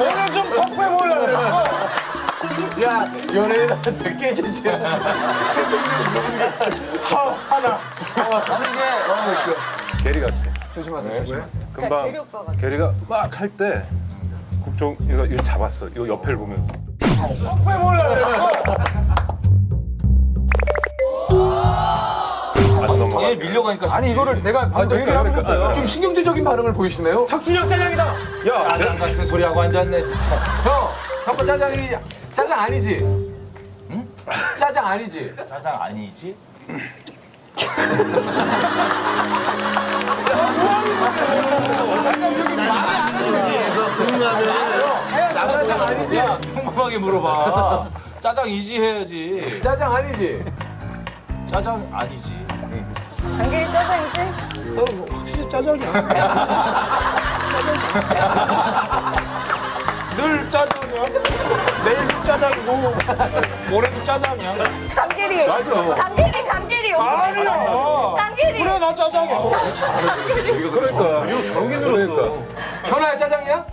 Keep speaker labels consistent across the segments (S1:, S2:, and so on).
S1: 오늘 좀 퍼프해 보려고 그랬어. 야, 연예인한테 깨지지. 하, 하나.
S2: 아니, 이게.
S3: 어, 게리 같아.
S1: 조심하세요, 네, 조심하세요.
S3: 그러니까 금방
S4: 게리 오빠 같아.
S3: 게리가 막 할 때 국정 이거, 이거 잡았어. 이 옆에를 보면서. 펑크해
S2: 보려고 그랬어. 밀려가니까
S1: 아니 이거를 내가 방금 얘기를 하고 있었어요. 좀 신경질적인 반응을 보이시네요.
S5: 탁준영 짜장이다.
S3: 야, 내-
S2: 짜장 같은 소리 하고 앉았네 진짜.
S1: 형, 형거 짜장이 짜장 아니지? 응? 짜장 아니지?
S2: 짜장 아니지?
S1: 짜장 아니지?
S2: 야 평범하게 물어봐. 짜장 이지 해야지.
S1: 짜장 아니지?
S2: 짜장 아니지.
S4: 장길이 짜장이지?
S5: 늘 짜장이야. 내일도 짜장이고 모레도 짜장이야.
S4: 장길이.
S3: 맞아.
S4: 장길이, 장길이.
S5: 아니야.
S4: 장길이.
S5: 그래 나 짜장이야.
S4: 장길이.
S3: 그러니까. 그러니까.
S1: 현아야 짜장이야?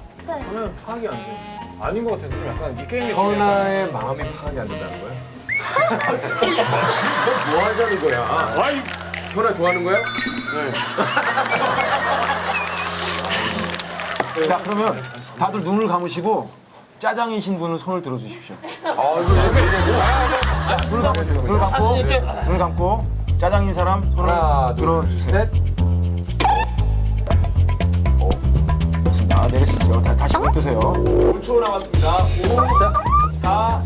S5: 파악이 안 돼. 아닌 것 같아. 좀 약간 이 게임이
S1: 현아의 마음이 파악이 안 된다는 거야? 너뭐 하자는 거야?
S5: 아이
S1: 현아 좋아하는 거야? 네. 자 그러면 다들 눈을 감으시고 짜장이신 분은 손을 들어주십시오. 아 눈을 감고 눈을 감고
S2: 자신 있게.
S1: 눈을 감고 짜장인 사람 손을 들어주세요. 셋. 오. 됐습니다. 아, 내리십시오. 다, 다시 못 드세요.
S5: 5초 남았습니다. 5, 4,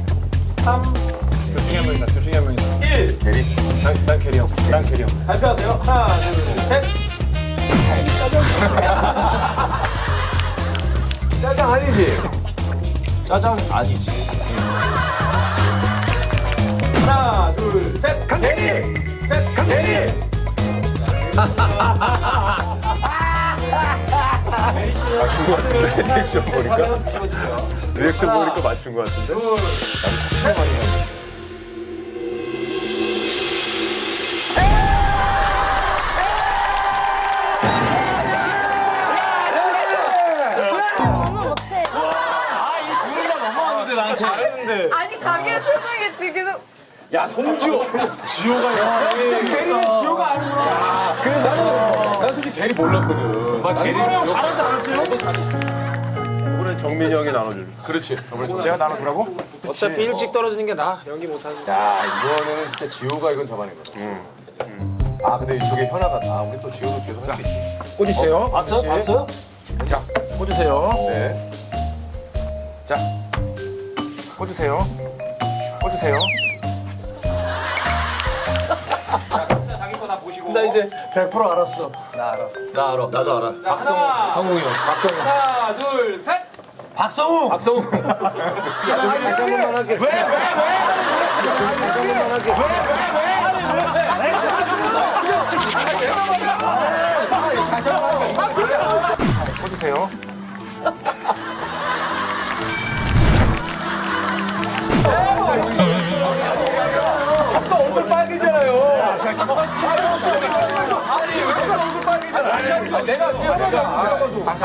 S5: 3. 둘 중에 한 명이다. 둘 중에 한 명이다. 1.
S1: 대리.
S5: 난, 난 캐리 형. 난 캐리 형. 발표하세요. 하나, 둘, 셋.
S1: 짜장 아니지?
S2: 짜장 아니지.
S5: 하나, 둘, 셋. 강캐리. 셋. 강캐리.
S3: 맞춘 것 같은데 리액션 보니까. 리액션 보니까 맞춘 것 같은데.
S4: 너무
S2: 넘어왔는데 나한테.
S4: 아니, 강길 표정이 지금.
S2: 야 송지호. 지호가
S1: 대리는 지호가 아니구나. 그래서 나는 난 솔직히 대리 몰랐거든.
S2: 막 대리를 지호.
S5: 잘하지 않았어요?
S3: 이번엔 정민이 형이 나눠줄.
S1: 그렇지. 내가 나눠주라고?
S5: 어차피 일찍 떨어지는 게 나. 연기 못하는.
S1: 야 이거는 진짜 지호가 이건 잡아낸 거다. 아 근데 이쪽에 현아가 아 우리 또 지호도 계속 할수 있지. 꽂으세요.
S2: 봤어? 봤어요?
S1: 자 꽂으세요. 네. 자 꽂으세요. 꽂으세요.
S2: 나 이제
S1: 100% 알았어.
S2: 나 알아. 나 알아. 나도 알아.
S5: 박성우.
S1: 성웅이 형. 박성웅.
S5: 하나, 둘, 셋.
S2: 박성우. 박성우.
S1: 다시 한 번만 할게. 왜? 왜? 왜? 다시 한 번만 할게. 다시 한 번만 할게. 꽂으세요. 아, 내가
S2: 아. 아.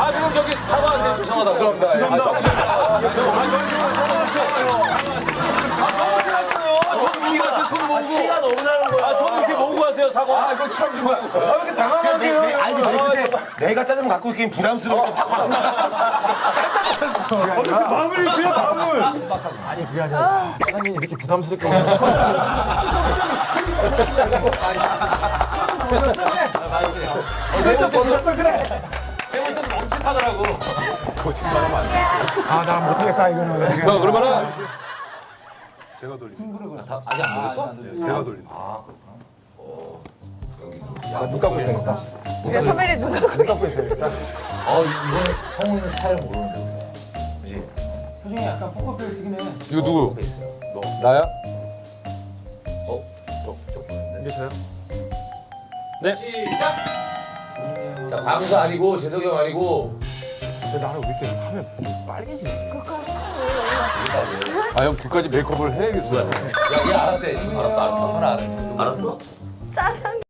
S1: 아,
S6: 짜장면 갖고 있긴 부담스럽게
S5: 마무리 그냥 마무리.
S1: 아니 그게 아니라 사장님 이렇게 부담스럽게 세번 번졌어 그래
S2: 세 번째는 멈칫하더라고.
S1: 아나 못하겠다 이거는
S2: 너 그러면은
S3: 제가 돌린다.
S2: 아직 안 돌렸어?
S3: 제가 돌린다.
S1: 눈 감고
S4: 왜 선배님
S1: 눈 감고 있으니까
S2: 어 이거는 성우는 스타일 모르는데. 그지?
S1: 표정이 약간 포커페이스긴 해
S2: 이거 누구?
S1: 나야?
S6: 자 광수 아니고 재석이 형 아니고
S1: 아형 그까지 메이크업을 해야겠어요
S2: 야 얘 알았대. 알았어 알았어. 하나 알았네.
S6: 알았어?
S4: 짜장.